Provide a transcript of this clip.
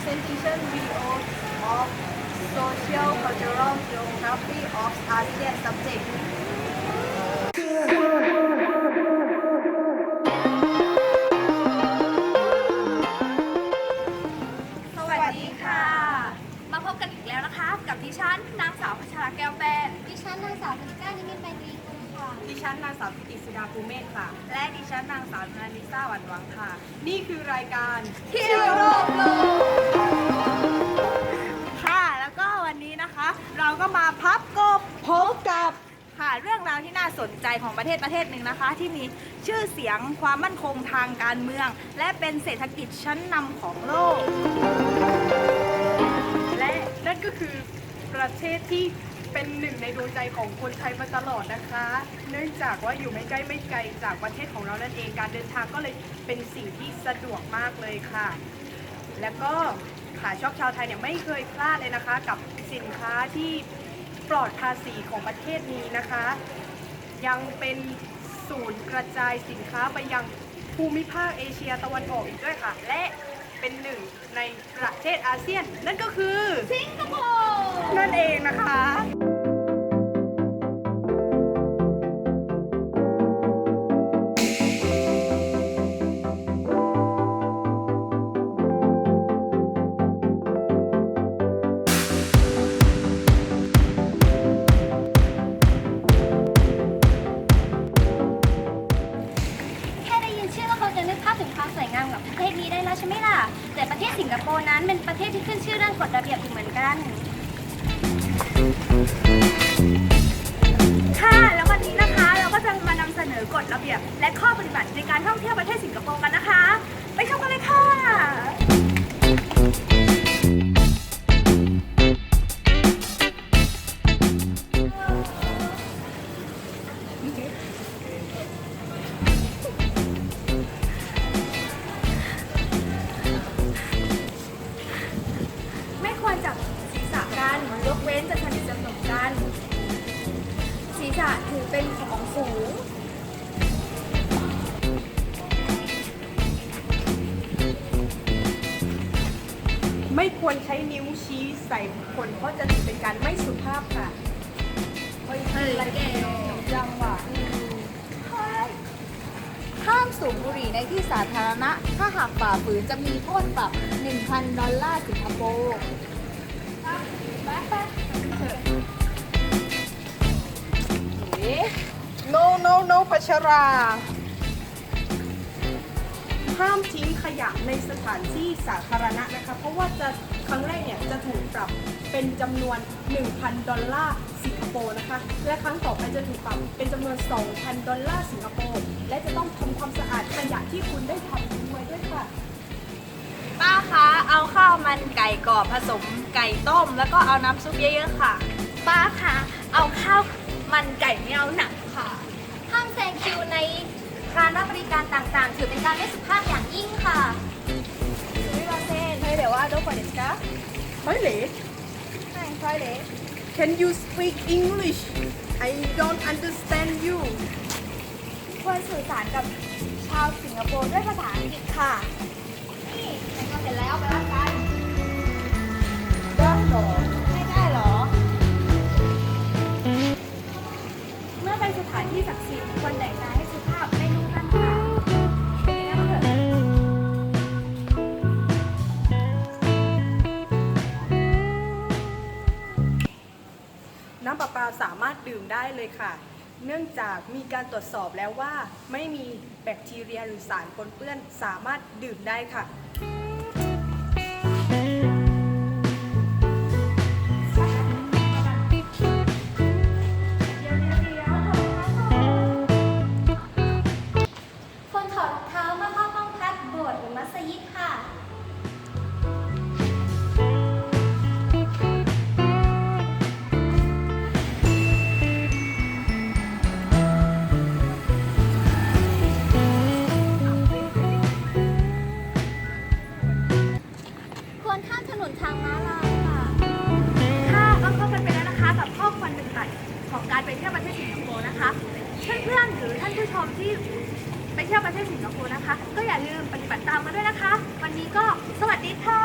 representation we owe of social cultural geography of ASEAN subject สวัสดีค่ะ มาพบกันอีกแล้วนะคะ กับดิฉันนางสาวพัชราแก้วป้นดิฉันนางสาวพิกานิมิตไมรีกุลค่ะ ดิฉันนางสาวกิตสุดาภูเมศค่ะ และดิฉันนางสาวนานิซ่าหวันหวังค่ะ นี่คือรายการ เที่ยวรอบโลก ก็มาพับกบพบกับค่ะเรื่องราวที่น่าสนใจของประเทศประเทศหนึ่งนะคะ ที่มีชื่อเสียงความมั่นคงทางการเมือง และเป็นเศรษฐกิจชั้นนำของโลก และนั่นก็คือประเทศที่เป็นหนึ่งในดวงใจของคนไทยมาตลอดนะคะ เนื่องจากว่าอยู่ไม่ใกล้ไม่ไกลจากประเทศของเรานั่นเองการเดินทางก็เลยเป็นสิ่งที่สะดวกมากเลยค่ะ แล้วก็ขาช็อปชาวไทยเนี่ยไม่เคยพลาดเลยนะคะ กับสินค้าที่ ปลอดภาษีของประเทศนี้นะคะ ยังเป็นศูนย์กระจายสินค้าไปยังภูมิภาคเอเชียตะวันออกอีกด้วยค่ะ และเป็นหนึ่งในประเทศอาเซียน นั่นก็คือ สิงคโปร์นั่นเองนะคะ ความสวยงามของประเทศนี้ได้แล้วใช่ไหมล่ะ แต่ประเทศสิงคโปร์นั้นเป็นประเทศที่ขึ้นชื่อเรื่องกฎระเบียบอยู่เหมือนกัน ควรใช้นิ้วชี้ใส่บุคคลเพราะจะถือเป็นการไม่สุภาพค่ะเฮ้ยอะไรแกจังหวะห้ามสูบบุหรี่ในที่สาธารณะ ถ้าหากฝ่าฝืนจะมีโทษปรับ 1,000 ดอลลาร์สิงคโปร์ no no no พัชรา ห้ามทิ้งขยะในสถานที่สาธารณะนะคะ เพราะว่าจะครั้งแรกเนี่ยจะถูกปรับเป็นจำนวน 1,000 ดอลลาร์สิงคโปร์นะคะ และครั้งต่อไปจะถูกปรับเป็นจำนวน 2,000 ดอลลาร์สิงคโปร์ และจะต้องทำความสะอาดขยะที่คุณได้ทำทิ้งไว้ด้วยค่ะ ป้าคะเอาข้าวมันไก่กรอบผสมไก่ต้ม แล้วก็เอาน้ำซุปเยอะๆค่ะ ป้าคะเอาข้าวมันไก่ไม่เอาหนักค่ะ ห้ามแซงคิวใน การรับบริการต่างๆ ถือเป็นการไม่สุภาพอย่างยิ่งค่ะ すみません、トイレはどこですか Toilet はい、トイレ Can you speak English I don't understand you ควรสื่อสารกับชาวสิงคโปร์ด้วยภาษาอังกฤษค่ะ นี่แต่งตัวเสร็จแล้วไปรับกัน ได้หรอ ไม่ได้หรอ เมื่อไปสถานที่ศักดิ์สิทธิ์ควรแต่ง น้ำประปาสามารถดื่มได้เลยค่ะ เนื่องจากมีการตรวจสอบแล้วว่า ไม่มีแบคทีเรียหรือสารปนเปื้อนสามารถดื่มได้ค่ะ ที่ไปเที่ยวประเทศสิงคโปร์นะคะ ก็อย่าลืมปฏิบัติตามมาด้วยนะคะ วันนี้ก็สวัสดีค่ะ